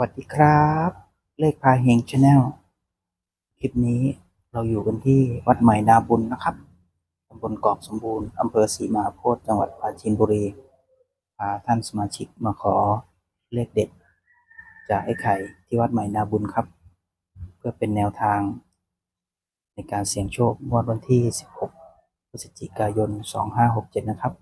วัสดีครับ เลขพาเฮงชาแนลคลิปนี้เราอยู่กันที่วัดใหม่นาบุญนะครับตำบลกอกสมบูรณ์อำเภอศรีมหาโพธิ์จังหวัดปราจีนบุรีพาท่านสมาชิกมาขอเลขเด็ด จากไอ้ไข่ที่วัดใหม่นาบุญครับ เพื่อเป็นแนวทาง ในการเสี่ยงโชคงวดวันที่ 16พฤศจิกายน 2567 นะครับ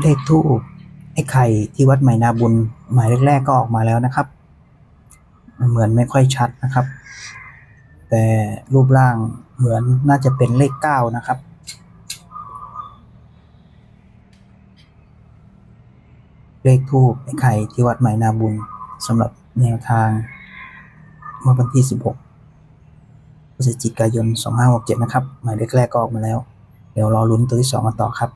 เลขทูปไอ้ไข่ที่วัดใหม่นาบุญหมายเลขแรกก็ออกมาแล้วนะครับ เหมือนไม่ค่อยชัดนะครับ แต่รูปร่างเหมือนน่าจะเป็นเลขเก้านะครับเลขทูปไอ้ไข่ที่วัดใหม่นาบุญสำหรับแนวทางเมื่อวันที่ 16พฤศจิกายน 2567 นะครับ หมายเลขแรกก็ออกมาแล้ว เดี๋ยวรอลุ้นตัวที่สองกันต่อครับ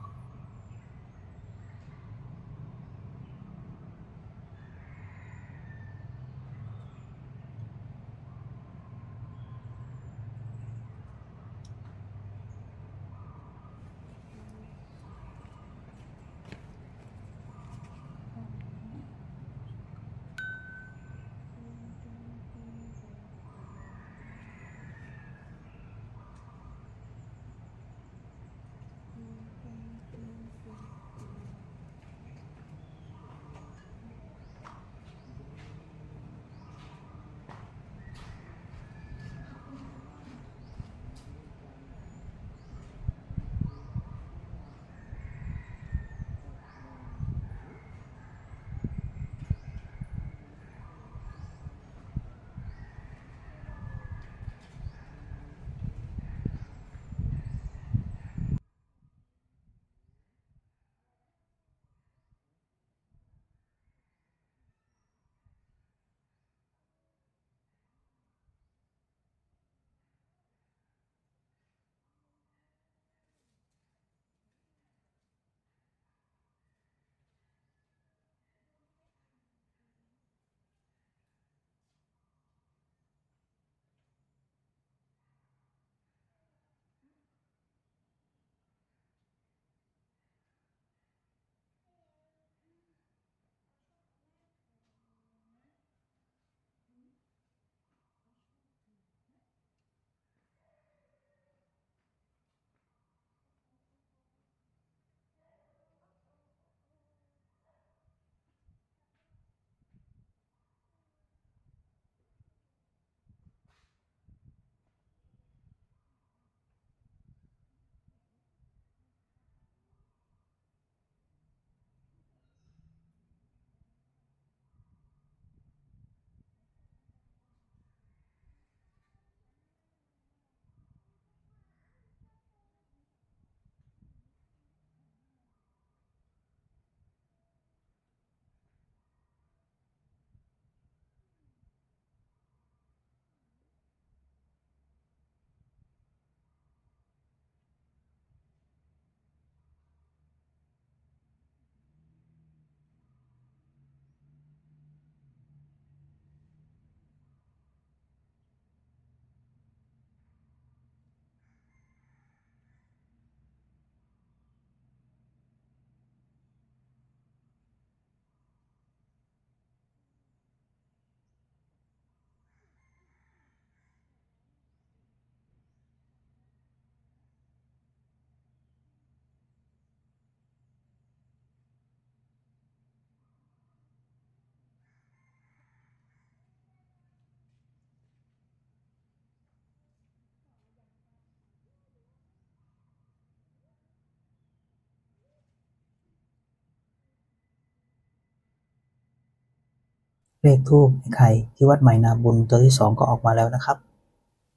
เลขทูบไอ้ไข่ที่วัดใหม่นาบุญตัวที่สองก็ออกมาแล้วนะครับ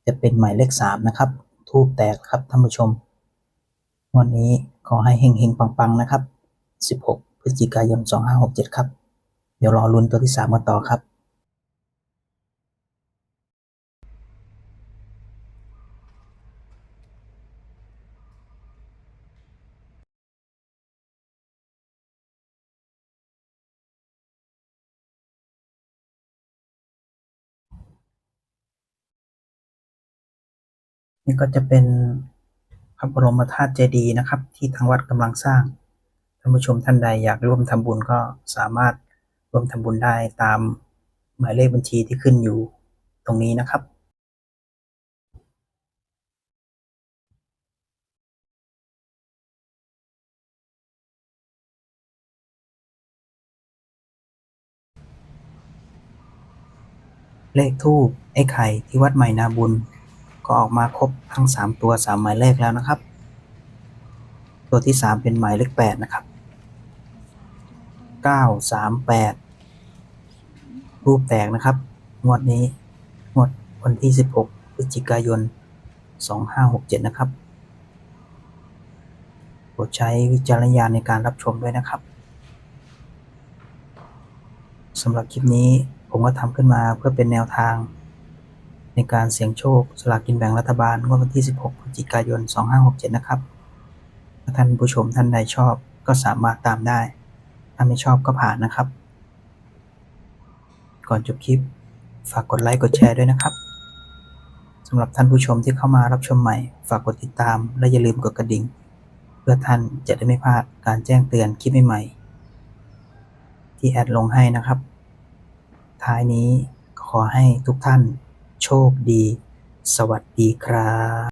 จะเป็นหมายเลขสามนะครับ ทูบแตกครับท่านผู้ชม วันนี้ขอให้เฮงเฮงๆปังๆนะครับ 16 พฤศจิกายน 2567 ครับ เดี๋ยวรอลุ้นตัวที่สามกันต่อครับ นี่ก็จะเป็นพระบรมธาตุเจดีย์นะครับ ที่ทางวัดกำลังสร้างท่านผู้ชมท่านใดอยากร่วมทำบุญก็สามารถร่วมทำบุญได้ตามหมายเลขบัญชีที่ขึ้นอยู่ตรงนี้นะครับเลขทูปไอ้ไข่ที่วัดใหม่นาบุญ ก็ออกมาครบทั้งสามตัวสามหมายเลขแล้วนะครับ ตัวที่สามเป็นหมายเลขแปดนะครับเก้าสามแปดรูปแตกนะครับ งวดนี้ งวดวันที่สิบหกพฤศจิกายนสองห้าหกเจ็ดนะครับโปรดใช้วิจารณญาณในการรับชมด้วยนะครับสำหรับคลิปนี้ผมก็ทำขึ้นมาเพื่อเป็นแนวทาง ในการเสี่ยงโชคสลากกินแบ่งรัฐบาลงวดวันที่ 16 พฤศจิกายน 2567 นะครับ ถ้าท่านผู้ชมท่านใดชอบก็สามารถตามได้ ถ้าไม่ชอบก็ผ่านนะครับ ก่อนจบคลิป ฝากกดไลค์กดแชร์ด้วยนะครับสำหรับท่านผู้ชมที่เข้ามารับชมใหม่ ฝากกดติดตามและอย่าลืมกดกระดิ่ง เพื่อท่านจะได้ไม่พลาดการแจ้งเตือนคลิปใหม่ๆที่แอดลงให้นะครับ ท้ายนี้ขอให้ทุกท่าน โชคดี สวัสดีครับ